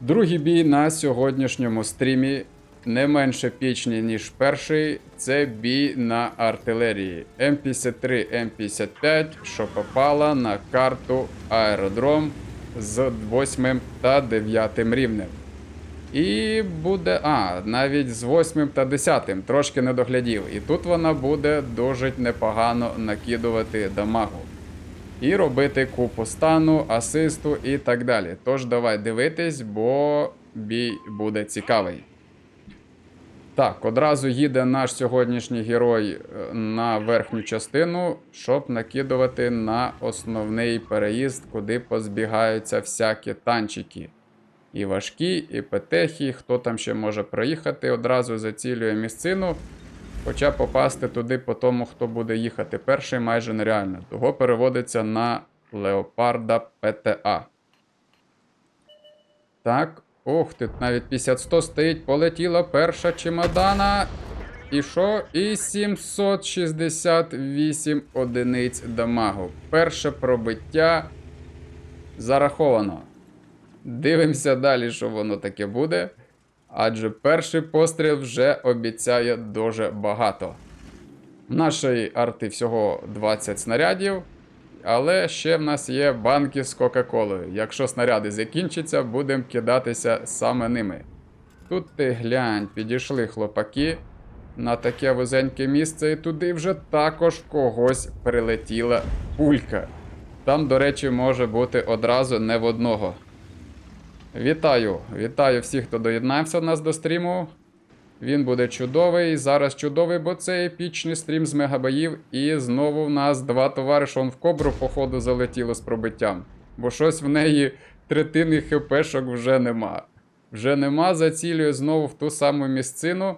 Другий бій на сьогоднішньому стрімі не менш епічний, ніж перший. Це бій на артилерії М53 М55, що попала на карту Аеродром з 8 та 9 рівнем. І буде. А, навіть з 8 та 10 трошки не доглядів. І тут вона буде дуже непогано накидувати дамагу. І робити купу стану, асисту і так далі. Тож давай дивитись, бо бій буде цікавий. Так, одразу їде наш сьогоднішній герой е, на верхню частину, щоб накидувати на основний переїзд, куди позбігаються всякі танчики. І важкі, і петехи, хто там ще може проїхати, одразу зацілює місцину. Хоча попасти туди по тому, хто буде їхати перший, майже нереально. Того переводиться на Леопарда ПТА. Так, ох, тут навіть 50-100 стоїть, полетіла перша чемодана. І що? І 768 одиниць дамагу. Перше пробиття зараховано. Дивимося далі, що воно таке буде. Адже перший постріл вже обіцяє дуже багато. В нашої арти всього 20 снарядів, але ще в нас є банки з Кока-Колою. Якщо снаряди закінчаться, будемо кидатися саме ними. Тут ти глянь, підійшли хлопаки на таке вузеньке місце, і туди вже також когось прилетіла пулька. Там, до речі, може бути одразу не в одного. Вітаю! Вітаю всіх, хто доєднався до нас до стріму. Він буде чудовий. Зараз чудовий, бо це епічний стрім з мегабоїв. І знову в нас два товариші он в кобру, походу, залетіло з пробиттям. Бо щось в неї третини хпшок вже нема. Вже нема, зацілює знову в ту саму місцину.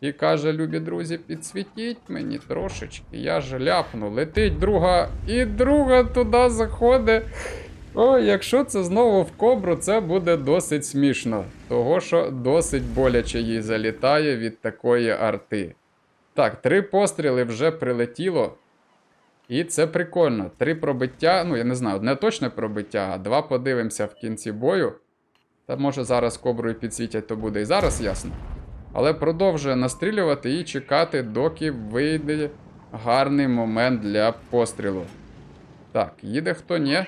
І каже: любі друзі, підсвітіть мені трошечки. Я ж ляпну. Летить друга, і друга туди заходить. О, якщо це знову в кобру, це буде досить смішно. Того, що досить боляче їй залітає від такої арти. Так, три постріли вже прилетіло. І це прикольно. Три пробиття, ну я не знаю, одне точне пробиття, а два подивимося в кінці бою. Та може зараз коброю підсвітять, то буде і зараз ясно. Але продовжує настрілювати і чекати, доки вийде гарний момент для пострілу. Так, їде хто ні.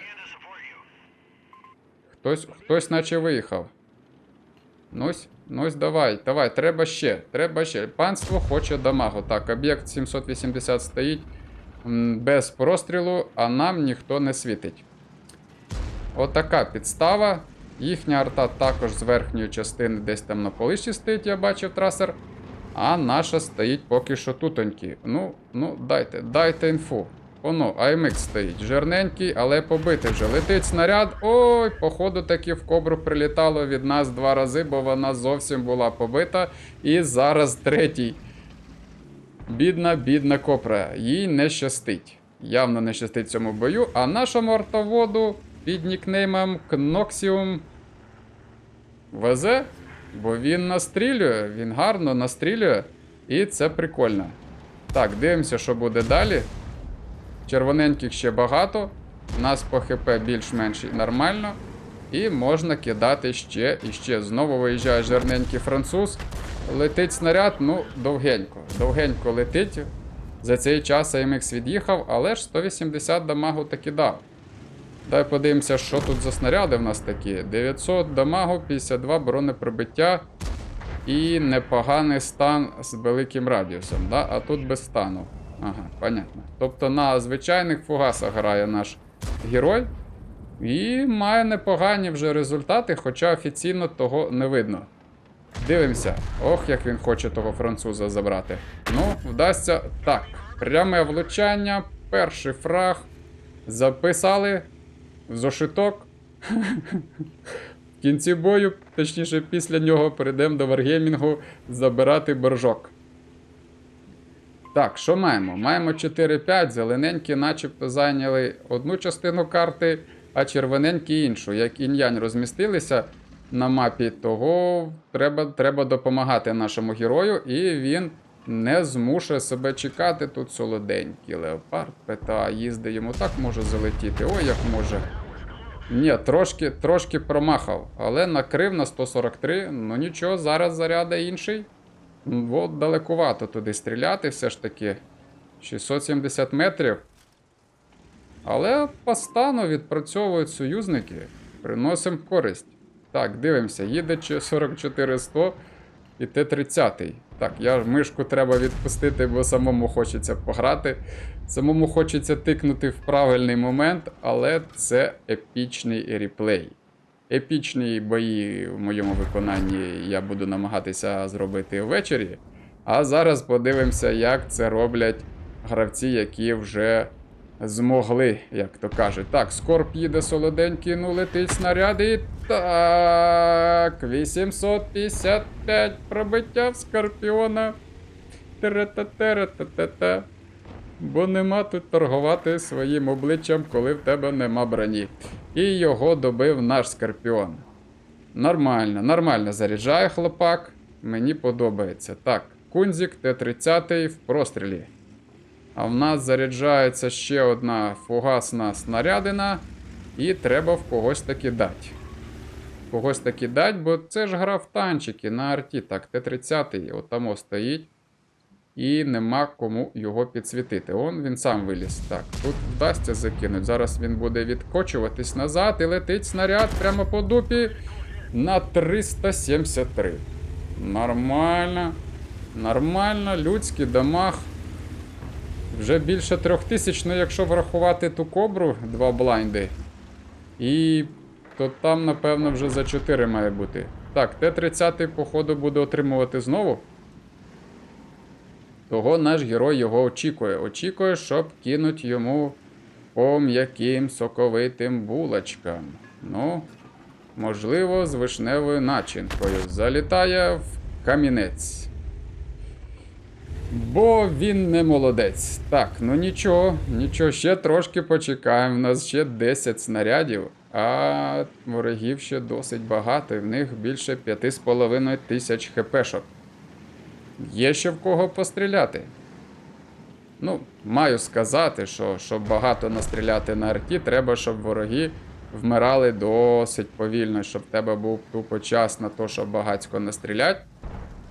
Хтось, хтось наче виїхав. Нусь, нусь, давай, давай, треба ще, треба ще. Панство хоче дамагу. Так, об'єкт 780 стоїть без прострілу, а нам ніхто не світить. Отака підстава. Їхня арта також з верхньої частини десь там на полиші стоїть, я бачив трасер. А наша стоїть поки що тутоньки. Ну, ну, дайте, дайте інфу. Оно, АМХ стоїть. Жирненький, але побитий вже. Летить снаряд. Ой, походу таки в кобру прилітало від нас два рази, бо вона зовсім була побита. І зараз третій. Бідна, бідна копра. Їй не щастить. Явно не щастить цьому бою. А нашому артоводу під нікнеймом Кноксіум везе, бо він настрілює, він гарно настрілює. І це прикольно. Так, дивимося, що буде далі. Червоненьких ще багато. У нас по ХП більш-менш нормально. І можна кидати ще і ще. Знову виїжджає жирненький француз. Летить снаряд, ну, довгенько. Довгенько летить. За цей час AMX від'їхав, але ж 180 дамагу таки дав. Дай подивимося, що тут за снаряди в нас такі. 900 дамагу, 52 бронепробиття і непоганий стан з великим радіусом. Да? А тут без стану. Ага, понятно. Тобто на звичайних фугасах грає наш герой. І має непогані вже результати, хоча офіційно того не видно. Дивимося. Ох, як він хоче того француза забрати. Ну, вдасться. Так, пряме влучання, перший фраг. Записали зошиток. В кінці бою, точніше, після нього перейдемо до Варгеймінгу забирати боржок. Так, що маємо? Маємо 4-5. Зелененькі начебто зайняли одну частину карти, а червоненькі іншу. Як інь-янь розмістилися на мапі, того треба, треба допомагати нашому герою, і він не змушує себе чекати. Тут солоденький леопард, ПТА їздить, йому так може залетіти. Ой, як може. Ні, трошки, трошки промахав, але накрив на 143. Ну нічого, зараз заряда інший. От далекувато туди стріляти, все ж таки. 670 метрів. Але по стану відпрацьовують союзники. Приносимо користь. Так, дивимося, їде чи 44100 і Т-30. Так, я мишку треба відпустити, бо самому хочеться пограти. Самому хочеться тикнути в правильний момент, але це епічний реплей. Епічні бої в моєму виконанні я буду намагатися зробити ввечері. А зараз подивимося, як це роблять гравці, які вже змогли, як то кажуть. Так, Скорп їде солоденький, ну летить снаряд і так. 855 пробиття в Скорпіона. Тере-та-тере-та-та-та. Бо нема тут торгувати своїм обличчям, коли в тебе нема броні. І його добив наш Скорпіон. Нормально, нормально заряджає хлопак. Мені подобається. Так, Кунзік Т-30 в прострілі. А в нас заряджається ще одна фугасна снарядина. І треба в когось таки дати. Когось таки дати, бо це ж гра в танчики на арті. Так, Т-30 отамо стоїть. І нема кому його підсвітити. Он він сам виліз. Так, тут вдасться закинути. Зараз він буде відкочуватись назад і летить снаряд прямо по дупі на 373. Нормально. Нормально, людський дамаг. Вже більше трьох тисяч, ну якщо врахувати ту кобру, два блайнди. І то там, напевно, вже за 4 має бути. Так, Т-30, походу, буде отримувати знову. Того наш герой його очікує. Очікує, щоб кинуть йому по м'яким соковитим булочкам. Ну, можливо, з вишневою начинкою. Залітає в камінець. Бо він не молодець. Так, ну нічого, нічого, ще трошки почекаємо. У нас ще 10 снарядів, а ворогів ще досить багато, і в них більше 5,5 тисяч хпшок. Є ще в кого постріляти. Ну, маю сказати, що щоб багато настріляти на арті, треба, щоб вороги вмирали досить повільно, щоб в тебе був тупо час на то, щоб багацько настрілять.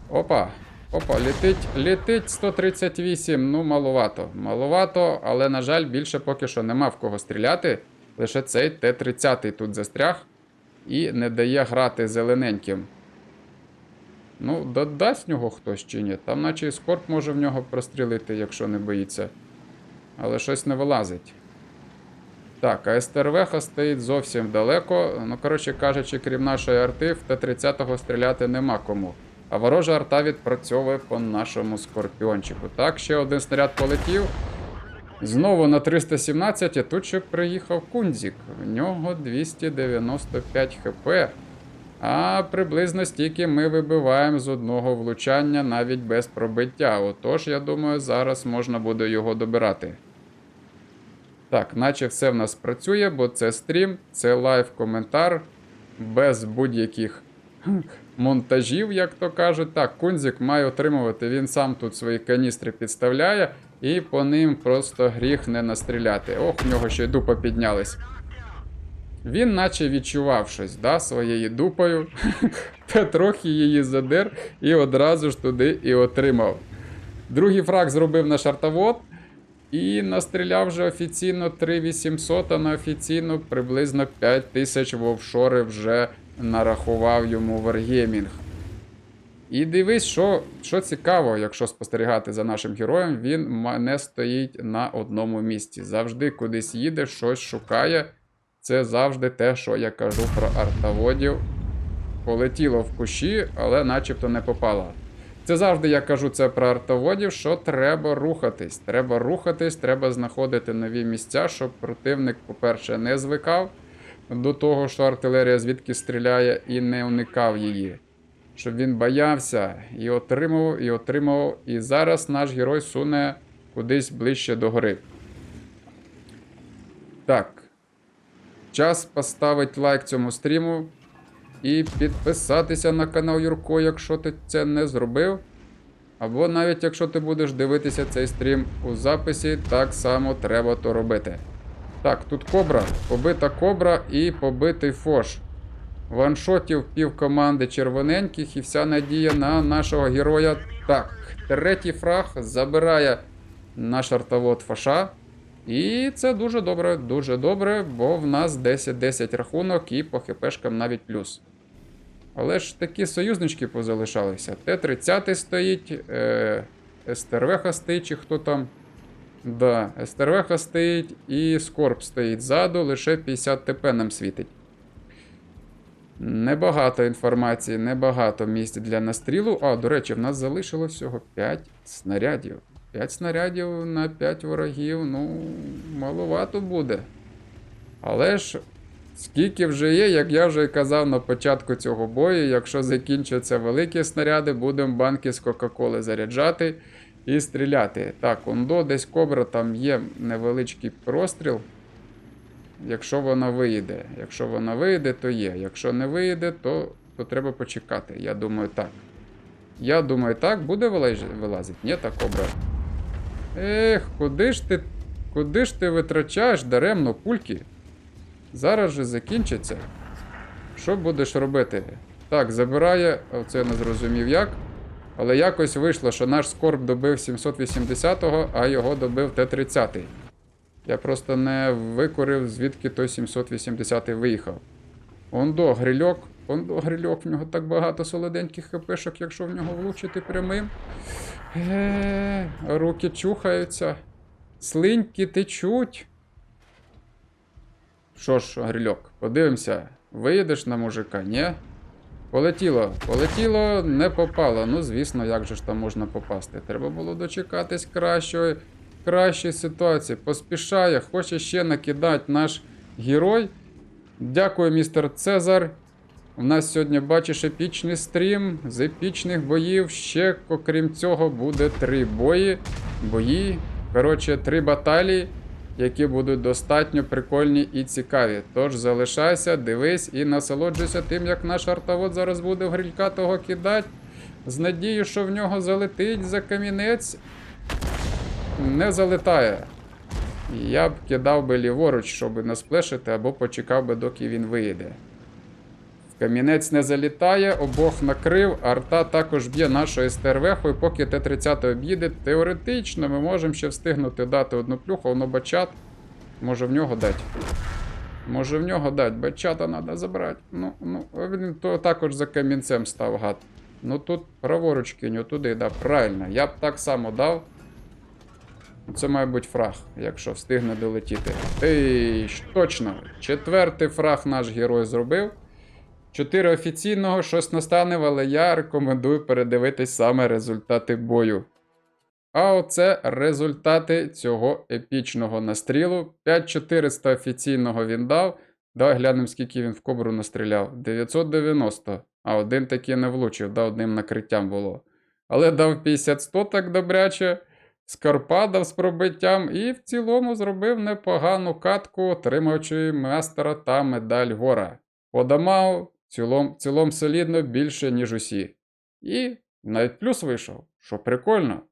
Опа, опа, летить, летить 138. Ну, маловато. Маловато, але, на жаль, більше поки що нема в кого стріляти. Лише цей Т-30 тут застряг і не дає грати зелененьким. Ну, додасть нього хтось чи ні. Там наче і скорп може в нього прострілити, якщо не боїться. Але щось не вилазить. Так, а СТРВХ стоїть зовсім далеко. Ну, коротше кажучи, крім нашої арти, в Т-30 стріляти нема кому. А ворожа арта відпрацьовує по нашому скорпіончику. Так, ще один снаряд полетів. Знову на 317, а тут ще приїхав Кунзік. В нього 295 хп. А приблизно стільки ми вибиваємо з одного влучання навіть без пробиття. Отож, я думаю, зараз можна буде його добирати. Так, наче все в нас працює, бо це стрім, це лайв-коментар, без будь-яких монтажів, як то кажуть. Так, Кунзік має отримувати, він сам тут свої каністри підставляє, і по ним просто гріх не настріляти. Ох, в нього ще й дупа піднялась. Він наче відчував щось да, своєю дупою, та трохи її задер і одразу ж туди і отримав. Другий фраг зробив наш артовод і настріляв вже офіційно 3800, а неофіційно приблизно 5000 в офшори вже нарахував йому Wargaming. І дивись, що, що цікаво, якщо спостерігати за нашим героєм, він не стоїть на одному місці. Завжди кудись їде, щось шукає. Це завжди те, що я кажу про артоводів. Полетіло в кущі, але начебто не попало. Це завжди я кажу це про артоводів, що треба рухатись. Треба рухатись, треба знаходити нові місця, щоб противник, по-перше, не звикав до того, що артилерія звідки стріляє, і не уникав її. Щоб він боявся і отримував, і отримував. І зараз наш герой суне кудись ближче до гори. Так. Час поставити лайк цьому стріму і підписатися на канал Юрко, якщо ти це не зробив. Або навіть якщо ти будеш дивитися цей стрім у записі, так само треба то робити. Так, тут кобра, побита кобра і побитий фош. Ваншотів пів команди червоненьких і вся надія на нашого героя. Так, третій фраг забирає наш артовод Фаша. І це дуже добре, дуже добре, бо в нас 10-10 рахунок і по хпшкам навіть плюс. Але ж такі союзнички позалишалися. Т-30 стоїть, е, СТРВХ стоїть, чи хто там. Да, СТРВХ стоїть і Скорб стоїть ззаду, лише 50 ТП нам світить. Небагато інформації, небагато місць для настрілу. А, до речі, в нас залишилось всього 5 снарядів. 5 снарядів на 5 ворогів, ну, маловато буде. Але ж, скільки вже є, як я вже казав на початку цього бою, якщо закінчаться великі снаряди, будемо банки з Кока-Коли заряджати і стріляти. Так, ондо, десь кобра, там є невеличкий простріл. Якщо вона вийде. Якщо вона вийде, то є. Якщо не вийде, то, то треба почекати. Я думаю, так. Я думаю, так, буде вилазити? Ні, та кобра. Ех, куди ж ти. Куди ж ти витрачаєш даремно пульки? Зараз же закінчиться. Що будеш робити? Так, забирає, оце я не зрозумів як. Але якось вийшло, що наш скорб добив 780-го, а його добив Т-30. Я просто не викорив, звідки той 780-й виїхав. Ондо, грильок. Ондо, грильок, в нього так багато солоденьких хпшок, якщо в нього влучити прямим. Е, руки чухаються. Слиньки течуть. Що ж, грильок, подивимося, виїдеш на мужика, ні? Полетіло, полетіло, не попало. Ну, звісно, як же ж там можна попасти? Треба було дочекатись кращої, кращої ситуації. Поспішає, хоче ще накидати наш герой. Дякую, містер Цезар. У нас сьогодні, бачиш, епічний стрім з епічних боїв. Ще, окрім цього, буде три бої. Бої. Коротше, три баталії, які будуть достатньо прикольні і цікаві. Тож залишайся, дивись і насолоджуйся тим, як наш артовод зараз буде в грилька того кидати. З надією, що в нього залетить за камінець. Не залетає. Я б кидав би ліворуч, щоб не сплешити, або почекав би, доки він виїде. Камінець не залітає, обох накрив, арта також б'є нашою СТРВ, поки Т-30 об'їде, теоретично ми можемо ще встигнути дати одну плюху, воно бачат. Може в нього дати. Може в нього дати, бачата треба забрати. Ну, ну, він то також за камінцем став гад. Ну тут праворуч кинь, туди, да, правильно. Я б так само дав. Це має бути фраг, якщо встигне долетіти. Ей, точно. Четвертий фраг наш герой зробив. Чотири офіційного, щось настане, але я рекомендую передивитись саме результати бою. А оце результати цього епічного настрілу. 5400 офіційного він дав. Давай глянемо, скільки він в кобру настріляв. 990. А один таки не влучив, да, одним накриттям було. Але дав 50-100 так добряче. Скарпа дав з пробиттям і в цілому зробив непогану катку, отримуючи мастера та медаль гора. По в цілому солідно більше, ніж усі. І навіть плюс вийшов, що прикольно.